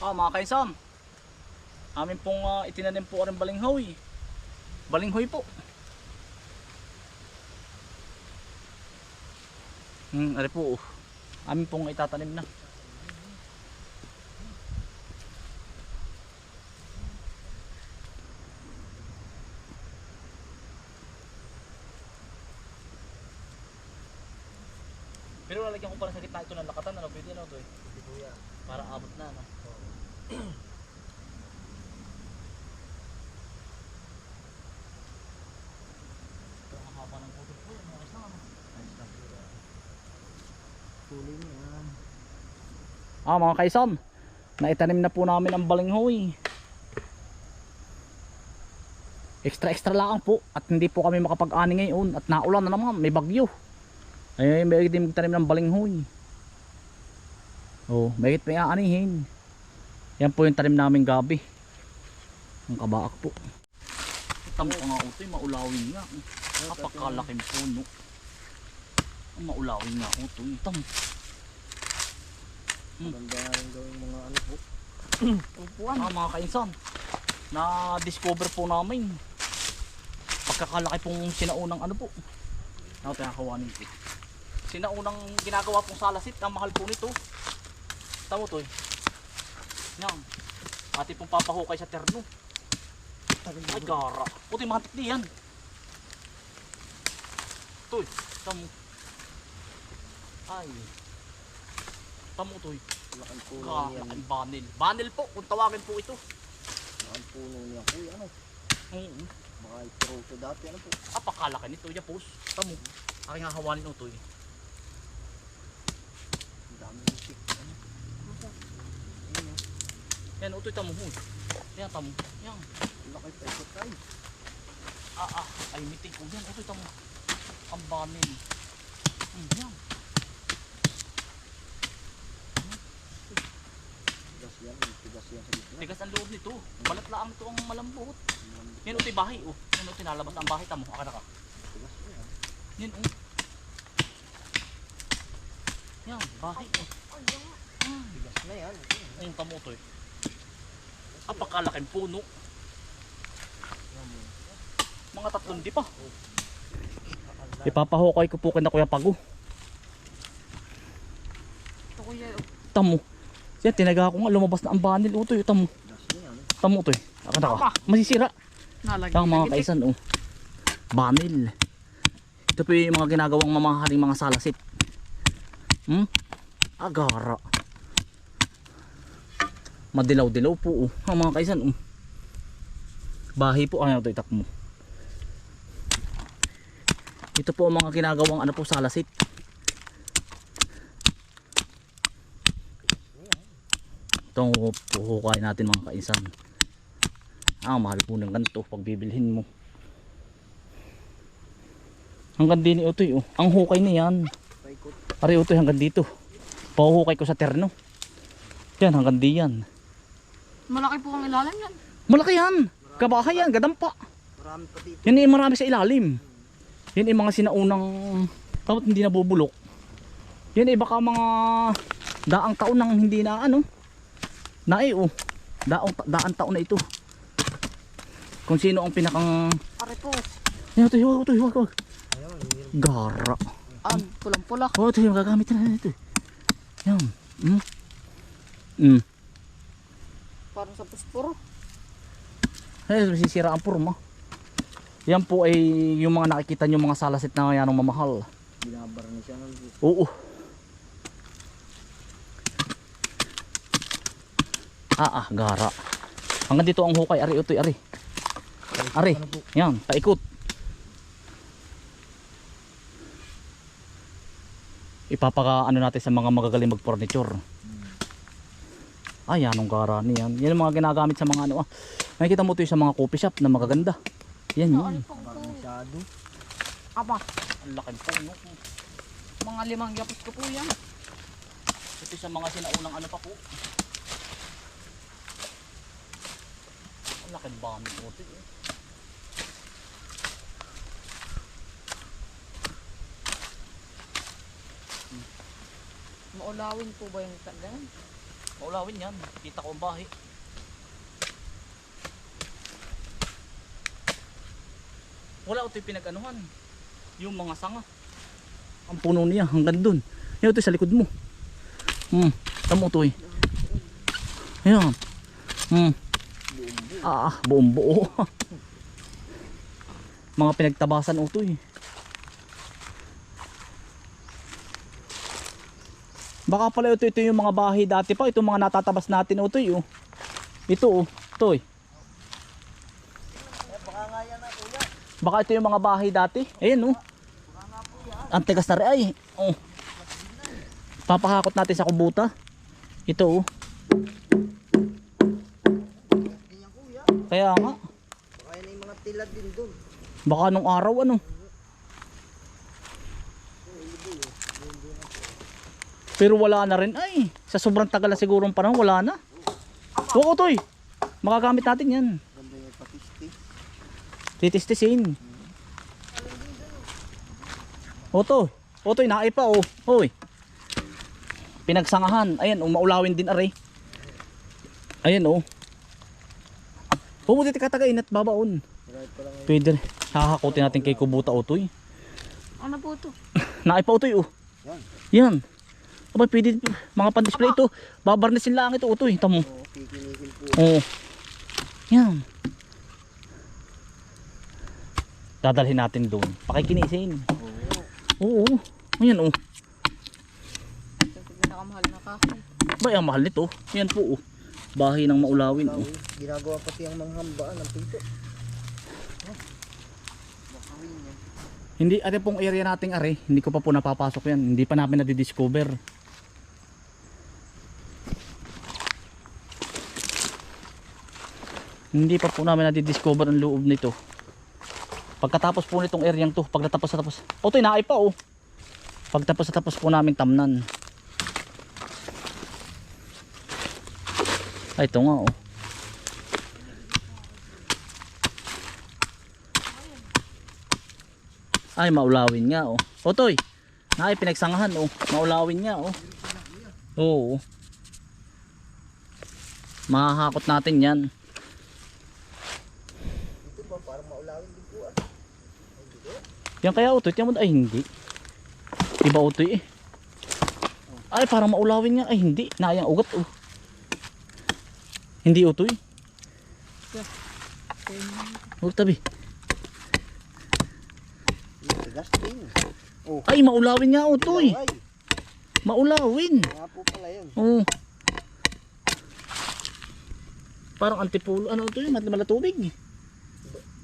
Ah, mga kaisan. Amin pong ah, itinanim po rin balinghoy. Balinghoy po. Hmm, ari po. Amin pong itatanim na. Pero lalagyan ko pala sa gitna ito ng lakatan, ano pwede ano to eh. Hindi po yan. Para abot na, no? Ito ang haba ng puto po, yung ayos na, ano? Ayos lang po yan. Tuloy yan. Ah, mga kaisan, naitanim na po namin ang balinghoy. Extra extra lang po at hindi po kami makapag-ani ngayon at naulan na naman, may bagyo. Ay, may din magtanim ng balinghoy. Oh, may may aanihin. Yan po yung tanim namin gabi. Ang kabaak po. Tamo nga utoy, maulawin nga. Napakalaking puno. Maulawin nga utoy. Tamo. Maganda nga rin gawin mga ano po. Upuan. Ah, mga kainsan. Na-discover po namin. Pagkakalaki pong sinaunang ano po. Ako tayo kawanin ko. Sinaunang ginagawa pong salasit. Ang mahal po nito. Tamo to eh. Yan. Ati pong papahukay sa terno. Ay gara. Puti mahantik di yan. Toy. Tamo. Ay. Tamo toy. Laking puno niyan. Ang banil. Banil po. Kung tawagin po ito. Laking puno niyan. Uy, ano? Oo. Mga itroto dati. Ano po? Apakalaki nito, Yapos. Tamo. Aking hahawanin ito eh. Ang dami ng stick. Ano? Ano? Yan, utoy tamo. Huy. Yan, tamo. Yan. Laki pa ikot tayo. Ah, ah. Ay, mitig ko. Yan, utoy tamo. Ang banin. Hmm, yan. Tigas yan. May tigas yan sa gitna. Tigas ang loob nito. Balat lang ito ang malambot. Yan, utoy bahay. Oh. Yan, utoy nalabas ang bahay. Tamo. Akala ka. Tigas yan. Yan, oh. Yan, bahay. Oh. Hmm. Tigas na yan. Ayun, tamo utoy. Apakalaking puno. Mga tatlong di pa. Ipapahukay ko po kina Kuya Pago. Ito kuya, Tamo. Yan, tinaga ko nga, lumabas na ang banil. Tamo. Na yan. Tamo to eh. Akala ka. Masisira. Ang mga kaisan, oh. Banil. Ito po yung mga ginagawang mamahaling mga salasit. Hmm? Agara. Madilaw-dilaw po, oh. Ang mga kaisan, oh. Bahay po, ano ito itak mo. Ito po ang mga ginagawang ano po salasit. Itong puhukay natin mga kaisan. Ah, mahal po ng ganito pag bibilhin mo. Hanggang din utoy oh. Ang hukay na yan. Ari utoy hanggang dito. Pahuhukay ko sa terno. Yan hanggang di yan. Malaki po ang ilalim yan. Malaki yan. Kabahay yan, gadampa. Marami pa dito. Yan yung marami sa ilalim. Yan yung mga sinaunang tapos hindi nabubulok. Yan ay baka mga daang taon nang hindi na ano. Nae oh. Daang, daang taon na ito. Kung sino ang pinakang Pare po. Yan ito, huwag ito. Ayun, meron. Gara. An, pulang-pula. Oh, ito yung gagamit na ito. Yan. Mm. Mm. Parang sa pusporo. Eh, masisira ang purma. Yan po ay yung mga nakikita nyo mga salasit na yan ang mamahal. Binabar na siya. Oo. Ah, ah, gara. Hanggang dito ang hukay. Ari, utoy, ari. Ari. Yan, paikot. Ipapaka ano natin sa mga magagaling mag-furniture. Ay, anong gara niyan. Yan ang mga ginagamit sa mga ano ah. Nakikita mo ito sa mga coffee shop na magaganda. Yan yun. masyado. Aba, Ang laki po, no? mga limang yapos ko po yan. Ito sa mga sinaunang ano pa po. Ang laki ba ang puti eh. Maulawin po ba yung ganun? Maulawin yan. Kita ko ang bahay. Wala ito yung pinag-anuhan. Yung mga sanga. Ang puno niya hanggang dun. Yan ito sa likod mo. Hmm. Tamo ito eh. Ayan. Hmm. Ah, buong buo. mga pinagtabasan ito eh. Baka pala ito, ito yung mga bahay dati pa. Ito mga natatabas natin ito eh. Oh. Ito oh. Eh. Baka nga yan na kuya. Baka ito yung mga bahay dati. Ayan oh. Ang tigas na rin ay. Oh. Papahakot natin sa kubuta. Ito oh. Kaya nga. Baka yan yung mga tilad din doon. Baka nung araw ano. Pero wala na rin ay. Sa sobrang tagal na sigurong panahon wala na. Oo toy. Makagamit natin yan. Ganda yung patisti. Titistisin. Oto. Otoy, naay pa oh. Hoy. Pinagsangahan. Ayan, oh, maulawin din aray. Ayan oh. Pumuti ka tagain at babaon. Pwede rin. Hahakutin natin kay Kubuta Otoy. Ano po to? Naay pa Otoy oh. Yan. Yan. Aba, pwede mga pan-display ito. Babarnisin lang ito Otoy. Tamo. Oo. Oo. Yan. Dadalhin natin doon. Pakikinisin. Oo. Oo. Ayan oh. Ito na kahoy. Ba, ang mahal nito. Yan po oh. Bahay ng maulawin oh. Ginagawa pati ang manghambaan ng yan. Hindi, ate pong area nating are. Hindi ko pa po napapasok yan. Hindi pa namin nadidiscover. Hindi pa po namin nadidiscover ang loob nito. Pagkatapos po nitong area to, pag natapos na tapos. O, ito inaay pa oh. Pagtapos na tapos po namin tamnan. Ay, ito nga oh. Ay, maulawin nga oh. Otoy. Ay, pinagsangahan oh. Maulawin nga oh. Oo. Mahahakot natin 'yan. Ito ba parang maulawin din po ah. Yan kaya utoy, tiyan mo ay hindi. Iba utoy eh. Ay, parang maulawin nga. Ay, hindi. Nayang ugat oh. Hindi utoy. Huwag tabi. Oh. Ay, maulawin nga utoy. Maulawin. po pala yun. Oo. Parang antipulo. Ano ito yun? Malatubig.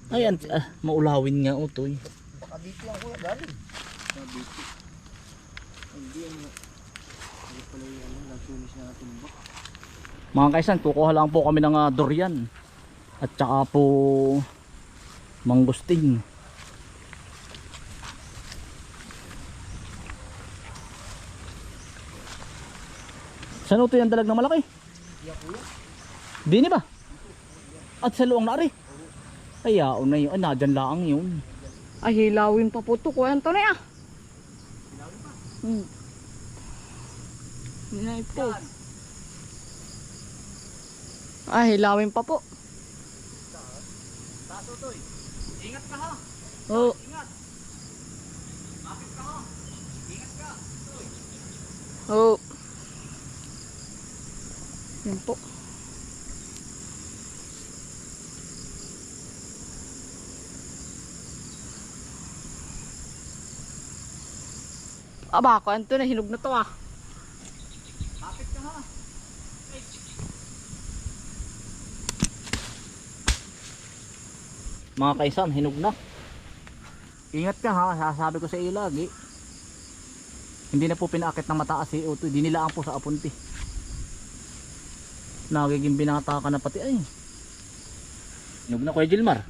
Ay, anti, ah, maulawin nga utoy. Baka dito lang kuya galing. Sabi ko. Hindi ano. Hindi pala yung ano, nagsunis na tumbak. Mga kaisan, kukuha lang po kami ng ah, durian. At saka po mangustin. Saan ito yung dalag na malaki? Yan. Dini ba? At sa luang nari? Ay, yaon na yun. Ah, nadyan lang yun. Ay, hilawin pa po to. Kuya Antonio ah. Hmm. Hinay po. Ay, hilawin pa po. Taso to Ingat ka ha. Oo. Ingat. Bakit ka ha? Ingat ka. Oo. Yan po. Aba, Kuya Antonio, hinog na to ah. Bakit ka ha? Mga kaisan, hinog na. Ingat ka ha, sasabi ko sa iyo lagi. Hindi na po pinakit ng mataas si Uto, dinilaan po sa apunti. Nagiging binata ka na pati ay. Hinog na Kuya Gilmar.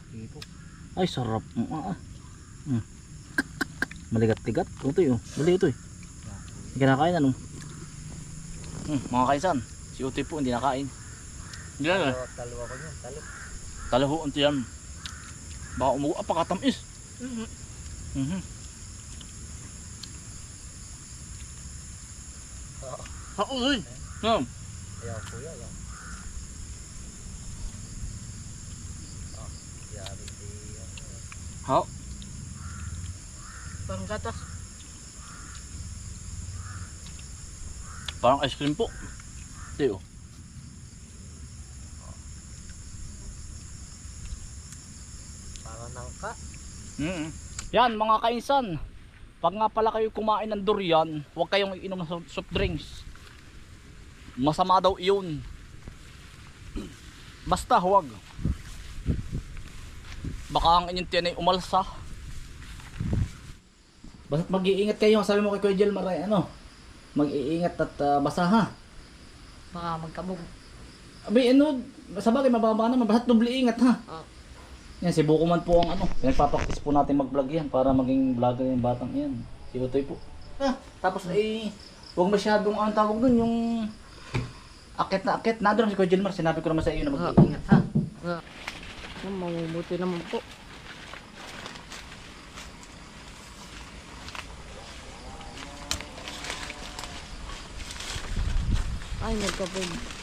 Ay, sarap. Ah, ah. Maligat-tigat. Ito yun. Dali ito eh. Kinakain ano. Mm, mga kaisan. Si Utoy po hindi nakain. Hindi na. Dalawa, dalawa ko yun. Talo. Talahuan to yan. Baka umuwi. Ah, pakatamis. Mhm. Ha, uy. Hmm. Yan kuya, yan. Ah, yari di ano. Ha? Parang gatas. Parang ice cream po. Hindi oh. Mm. Yan mga kainsan. Pag nga pala kayo kumain ng durian, huwag kayong iinom ng soft- drinks. Masama daw iyon. Basta huwag. Baka ang inyong tiyan ay umalsa. Basta mag-iingat kayo. Sabi mo kay Kuya Jel Maray, ano? Mag-iingat at ah, basa ha. Baka magkabog. Abay, ano, sa bagay, mababa naman. Basta doble ingat ha. Ah. Yan, si Buko man po ang ano. Pinagpapaktis po natin mag-vlog yan para maging vlogger yung batang yan. Si Utoy po. Ah, tapos ay, huwag masyadong ang tawag dun, yung akit na akit. Nandun si Kuya Gilmar, sinabi ko naman sa iyo na mag-iingat ha. Ah. Oh, mamumuti naman po. Ay, nagkabog.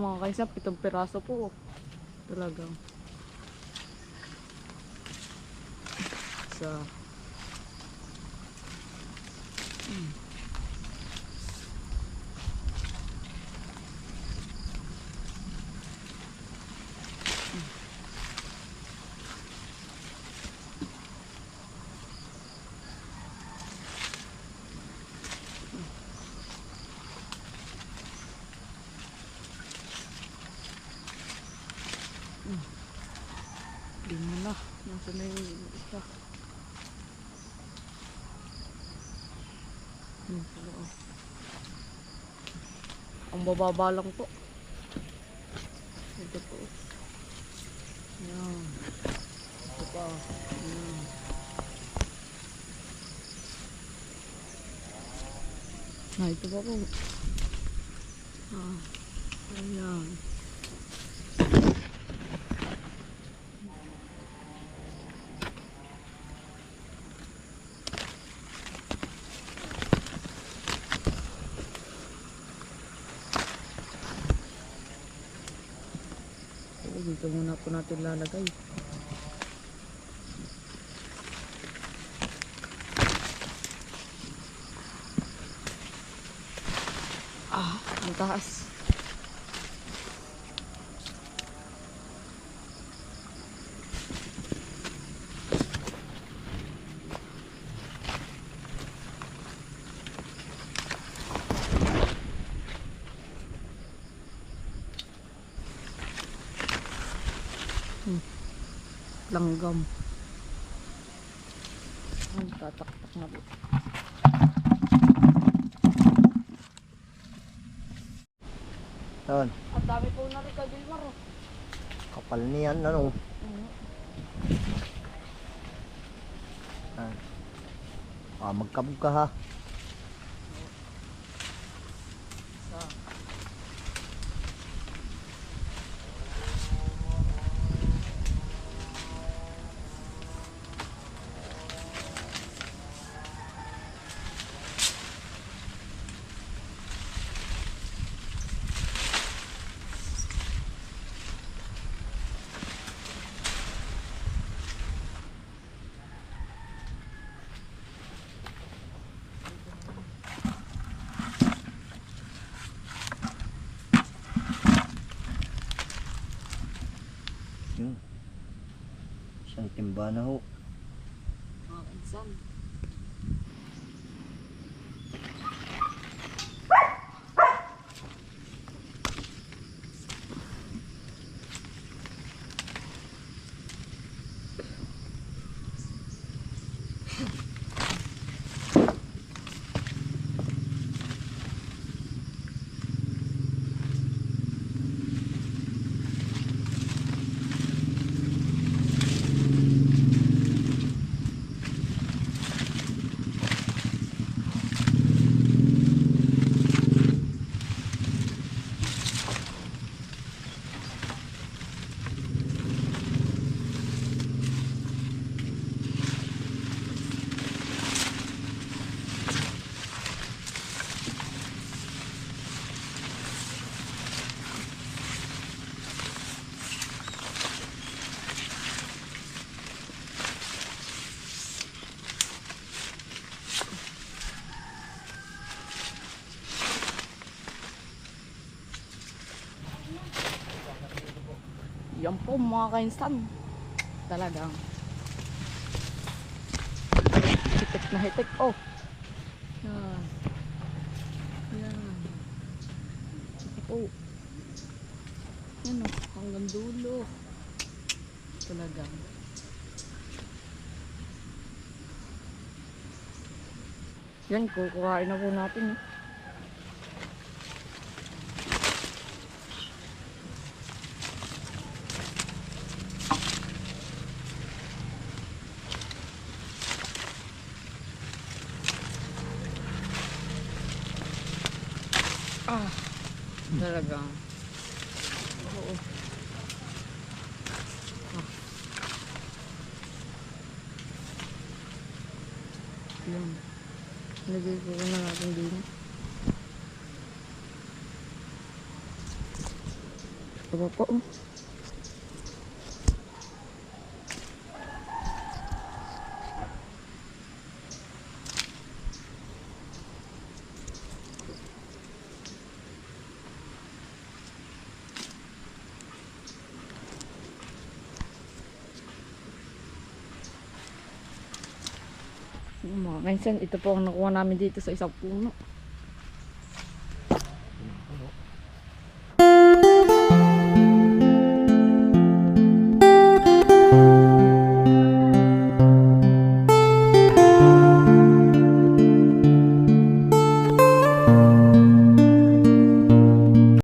Mga kaisa, pitong piraso po. Talagang. Sa... Di mo Nasa na yung isa. Hmm, sa loob. Ang bababa lang po. Ito po. Yan. Ito pa. Yan. Na, ito pa po. Ah. Ayan. Oo, dito muna po natin lalagay. Ah, ang taas. Langgam. Ang tataktak na po. Yan, Ang dami po na rin kay Bilmar. oh. kapal niyan, ano. Yan. Ah, magkabog ka ha. Sa Yun. Timba na ho. mga kansan. Po mga kainsan. Talagang. Hitik na hitik. Oh. Yan. Yan. Oh. Yan o. Hanggang dulo. Talagang. Yan, kukuhain na po natin. eh. Ah, talagang. Oo. Ah. Yan. Lagay ko na natin din. Aba po. oh. Mga kainsan, ito po ang nakuha namin dito sa isang puno.